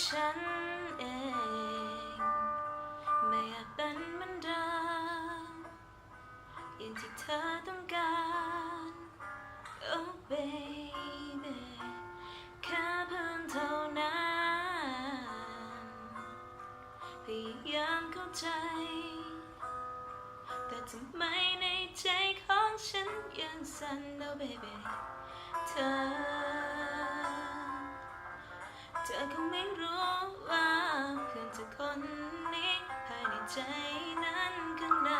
ฉันเอง ไม่อยากเป็นเหมือนเดิมอย่างที่เธอต้องการ Oh baby แค่เพื่อนเท่านั้นพยายามเข้าใจ แต่ทำไมในใจของฉันยังสั่น Oh baby เธอ เธอคงไม่รู้ว่าเพื่อนเธอคนนี้ภายในใจนั้นข้างใน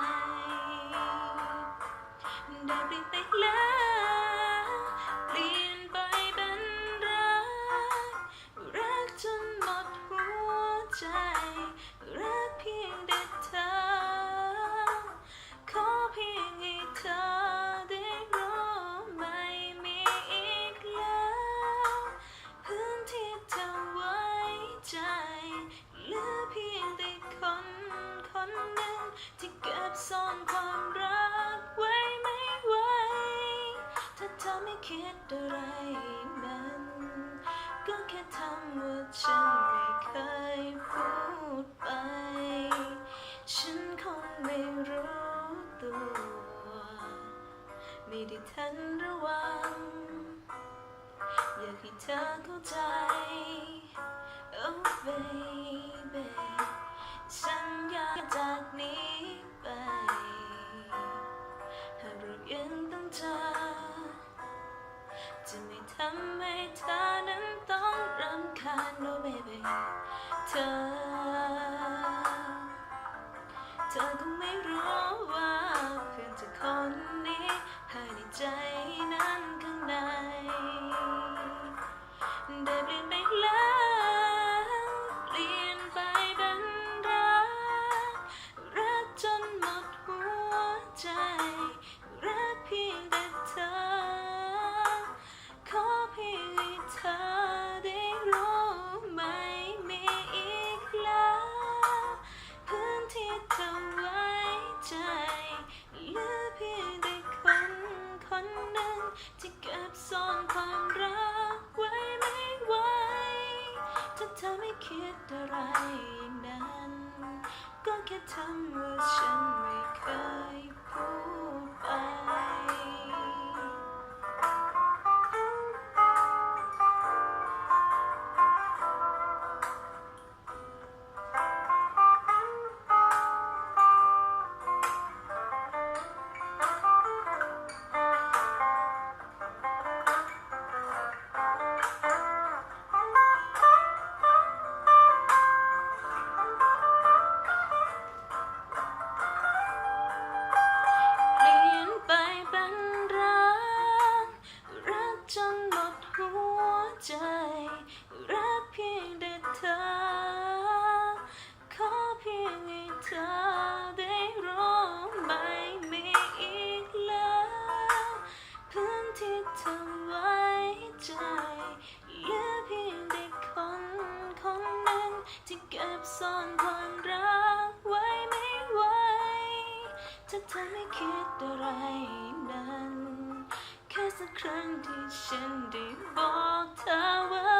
ได้เปลี่ยนไปแล้วำว่าฉันไม่เคยพูดไป ฉันคงไม่รู้ตัว ไม่ได้ทันระวัง อยากให้เธอเข้าใจ Oh baby สัญญาจากนี้ไป หากเรายังต้องเจอจะไม่ทำ เธอคงไม่รู้ว่าเพื่อนเธอคนนี้ภายในใจนั้นข้างใน ที่เก็บซ่อนความรักไว้ไม่ไหวถ้าเธอไม่คิดอะไรอย่างนั้น ก็แค่ทำว่าฉัน ถ้าเธอไม่คิดอะไรนั้น แค่สักครั้งที่ฉันได้บอกเธอว่า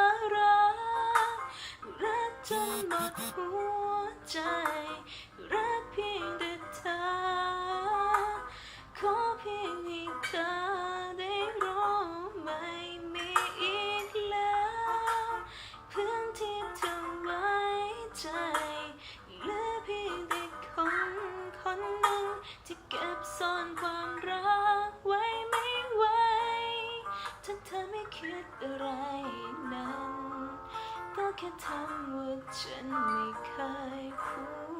คิดอะไรนั้น ก็แค่ทำว่าฉันไม่เคยพูด